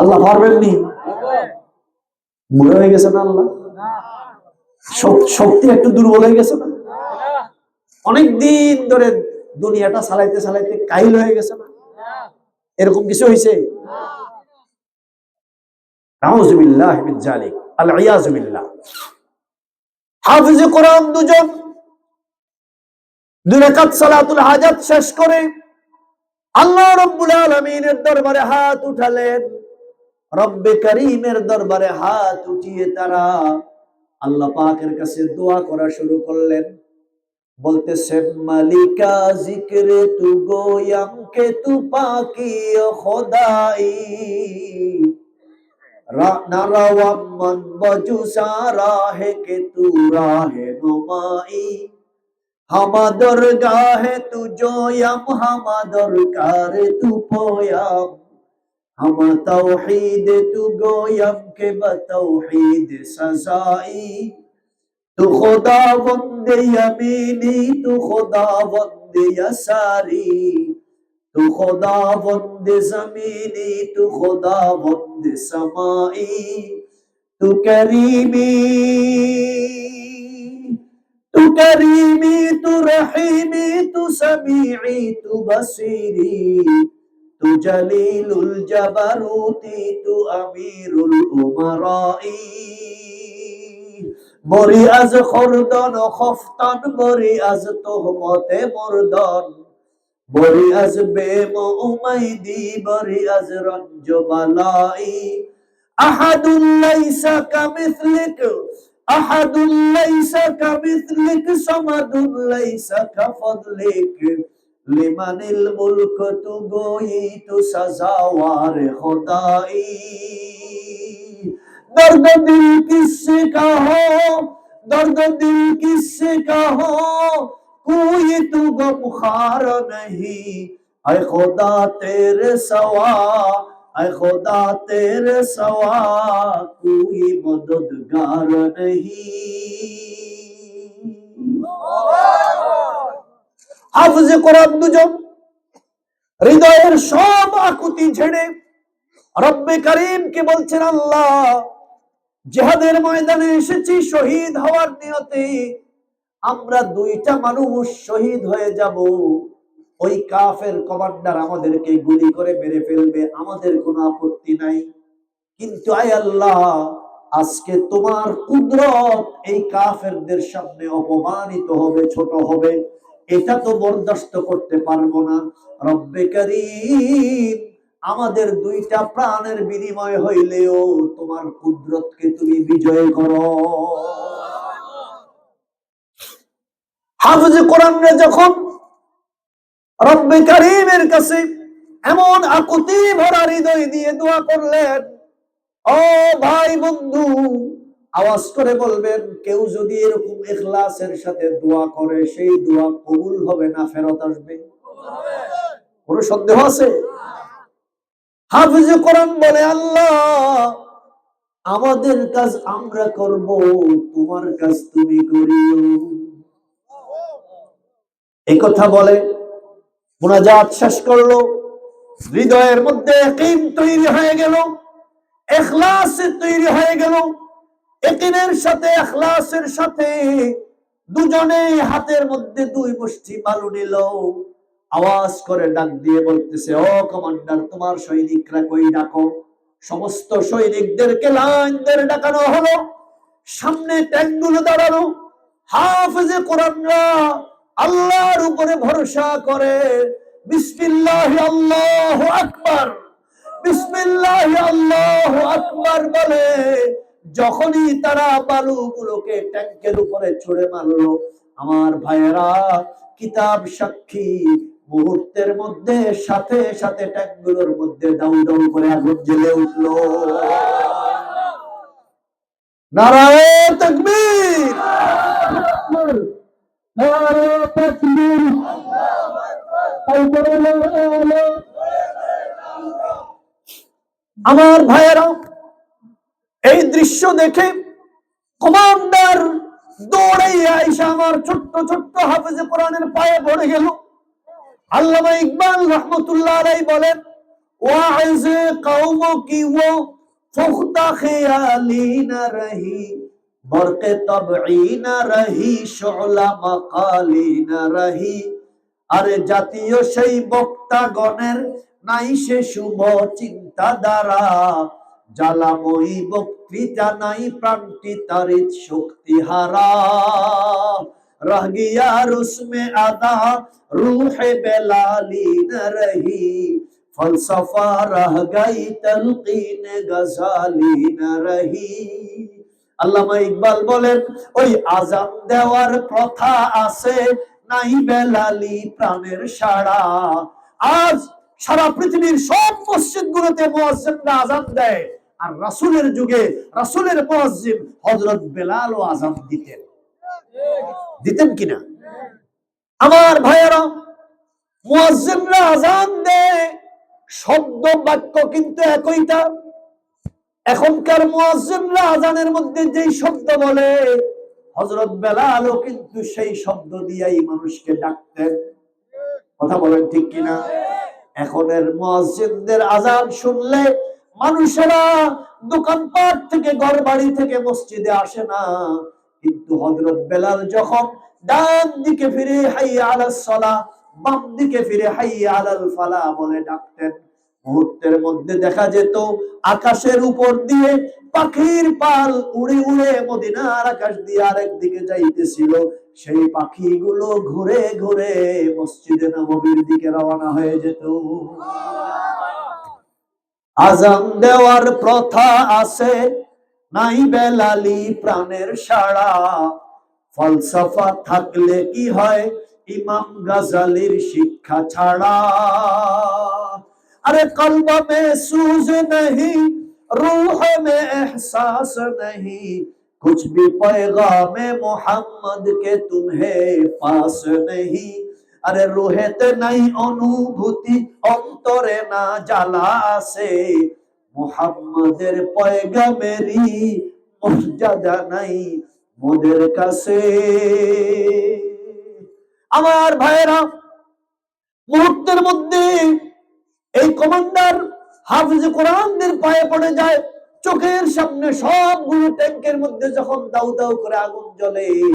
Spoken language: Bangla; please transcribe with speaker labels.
Speaker 1: আল্লাহ পারবেননি? বুড়ো হয়ে গেছে না আল্লাহ? শক্তি একটু দুর্বল হয়ে গেছে না? অনেক দিন ধরে দুনিয়াটা চালাইতে চালাইতে কাহিল হয়ে গেছে না? এরকম কিছু হয়েছে? মিন কোরআন দুজন দুই সালাতুল হাজাত শেষ করে আল্লাহ রব্বুল আলামিনের দরবারে হাত উঠালেন। রব্বে করিমের দরবারে হাত উঠিয়ে তারা আল্লাহ পাকের কাছে দোয়া করা শুরু করলেন। বলতেছেন, মালিকা জিক্রে তু গোয়াম কে তু পাকি খোদাই। নারাওয়াম মন বজু সারা হে কে তু রাহে নুমাই। হামাদর গাহে তু জয়াম হামাদর কারে তু পয়াম ہما توحید تو گو یم کے بتوحید سزائی۔ تو خدا وند یمینی، تو خدا وند یساری۔ تو خدا وند زمینی، تو خدا وند سمائی۔ تو کریمی۔ তু করিমি তু রহিমি তু সমিঈ তু বসিরি তু জলিলুল জবরুতি তু আমিরুল উমারাই মরি আজ খরদন, খফতান, মরি আজ তোহমতে মরদন। মরি আজ বেম উমাইদি, মরি আজ রঞ্জমালাই আহাদুল্লাইসা কামিসলিক احد ليس كمثلك صمد ليس كفضلك لمن الملك تبويت سزاوار خدائی درد دل کس سے کہو درد دل کس سے کہو کوئی تو بخار نہیں، اے خدا تیرے سوا اے خدا تیرے سوا کوئی مددگار نہیں হাফজ কোরআন দুজন, হৃদয়ের সব আকুতি ছেড়ে রব্বে করিমকে বলছেন, আল্লাহ, জেহাদের ময়দানে এসেছি, শহীদ হওয়ার নিয়তে আমরা দুইটা মানুষ শহীদ হয়ে যাব। ওই কাফের কমান্ডার আমাদেরকে গুলি করে মেরে ফেলবে, আমাদের কোনো আপত্তি নাই। কিন্তু আয় আল্লাহ, আজকে তোমার কুদরত এই কাফেরদের সামনে অপমানিত হবে, ছোট হবে। এটা তো বরদাস্ত করতে পারব না। রব্বে করিম, আমাদের দুইটা প্রাণের বিনিময় হইলেও তোমার কুদরতকে তুমি বিজয় করো। হাফিজ কোরআনে যখন রব্বে কাছে এমন আকুতি ভরা হৃদয় দিয়ে দোয়া করলেন। ও ভাই বন্ধু, আওয়াজ করে বলবেন, কেউ যদি এরকম ইখলাসের সাথে দোয়া করে, সেই দোয়া কবুল হবে না, ফেরত আসবে। সন্দেহ আছে? হাফিজ কোরআন বলে, আল্লাহ, আমাদের কাজ আমরা করব, তোমার কাজ তুমি করিও। এই কথা বলে মুনাজাত শেষ করল, হৃদয়ের মধ্যে একিন তৈরি হয়ে গেল, এখলাস তৈরি হয়ে গেল একিনের সাথে, এখলাসের সাথে দুজনে হাতের মধ্যে দুই মুষ্টি বালু নিল, আওয়াজ করে ডাক দিয়ে বলতেছে, ও কমান্ডার, তোমার সৈনিকরা কই ডাকো? সমস্ত সৈনিকদেরকে লাইন ধরে ডাকানো হলো, সামনে ট্যাঙ্কগুলো দাঁড়ানো হাফেজে কোরআনরা আল্লাহর উপরে ভরসা করে। বিসমিল্লাহ আল্লাহ বিসমিল্লাহ আল্লাহ বলে, যখনই তারা বালুগুলোকে ট্যাঙ্কের উপরে ছুড়ে মারলো, আমার ভাইয়েরা, কিতাব সাক্ষী, মুহূর্তের মধ্যে সাথে সাথে ট্যাঙ্কগুলোর মধ্যে দাউ দাউ করে আগুন জ্বলে উঠল। নারায়ণ তকবীর। আমার ভাইয়েরা, এই দৃশ্য দেখে কমান্ডার দৌড়ে আইসা আমার ছোট্ট ছোট্ট হাফিজে কোরআনের পায়ে পড়ে গেল। আল্লামা ইকবাল রহমতুল্লাহ আলাই বলেন ওয়াজ কওম রহি। আরে জাতীয় সেই বক্তাগণের নাই সে শুভ চিন্তা দ্বারা জ্বালাময়ী বক্তৃতা নাই প্রাণটি তার শক্তি হারা রহগিয়া রুসমে আদা, রুহে বেলালি রহি ফলসফা রহ তলকিন গজালি আল্লামা ইকবাল বলেন, ওই আজান দেওয়ার প্রথা আছে নাই বেলালি প্রাণের সাড়া। আজ সারা পৃথিবীর সব মসজিদ গুলোতে মুয়াজ্জিনরা আজান দেয়। আর রাসূলের যুগে রাসূলের মুয়াজ্জিন হযরত বেলাল ও আজান দিতেন। দিতেন কিনা? আমার ভাইয়েরা, মুয়াজ্জিনরা আজান দেয় শব্দ বাক্য কিন্তু একইটা। এখনকার মুয়াজ্জিনরা আজানের মধ্যে যেই শব্দ বলে হযরত বেলালও কিন্তু সেই শব্দ দিয়েই মানুষকে ডাকতেন। কথা বলেন ঠিক কিনা? এখনের মুয়াজ্জিনদের আজান শুনলে মানুষেরা দোকানপাট থেকে ঘর বাড়ি থেকে মসজিদে আসে না। কিন্তু হজরত বেলাল যখন ডান দিকে ফিরে হাই আলাস সালাহ, বাম দিকে ফিরে হাই আলাল ফালা বলে ডাকতেন। মুহূর্তের মধ্যে দেখা যেত আকাশের উপর দিয়ে পাখির পাল উড়ে উড়ে মদিনার আকাশ দিয়ে আরেক দিকে যাইতেছিল। সেই পাখিগুলো ঘুরে ঘুরে মসজিদে নববীর দিকে রওনা হয়ে যেত। আজান দেওয়ার প্রথা আছে, নাই বেলালি প্রাণের সাড়া। ফলসফা থাকলে কি হয়, ইমাম গাজালির শিক্ষা ছাড়া। अरे कल्ब में सूज नहीं रूह में एहसास नहीं कुछ भी पैगाम मोहम्मद के तुम्हें पास नहीं আরে রোহেতে নাই অনুভূতি অন্তরে না জ্বালা আছে মুহাম্মাদের পয়গামেরই মর্যাদা নাই মোদের কাছে আমার ভাইরা মুহূর্তের মধ্যে এই কমান্ডার হাফিজ কোরআনদের পায়ে পড়ে যায়, চোখের সামনে সবগুলো ট্যাঙ্কের মধ্যে যখন দাউ দাউ করে আগুন জ্বলে।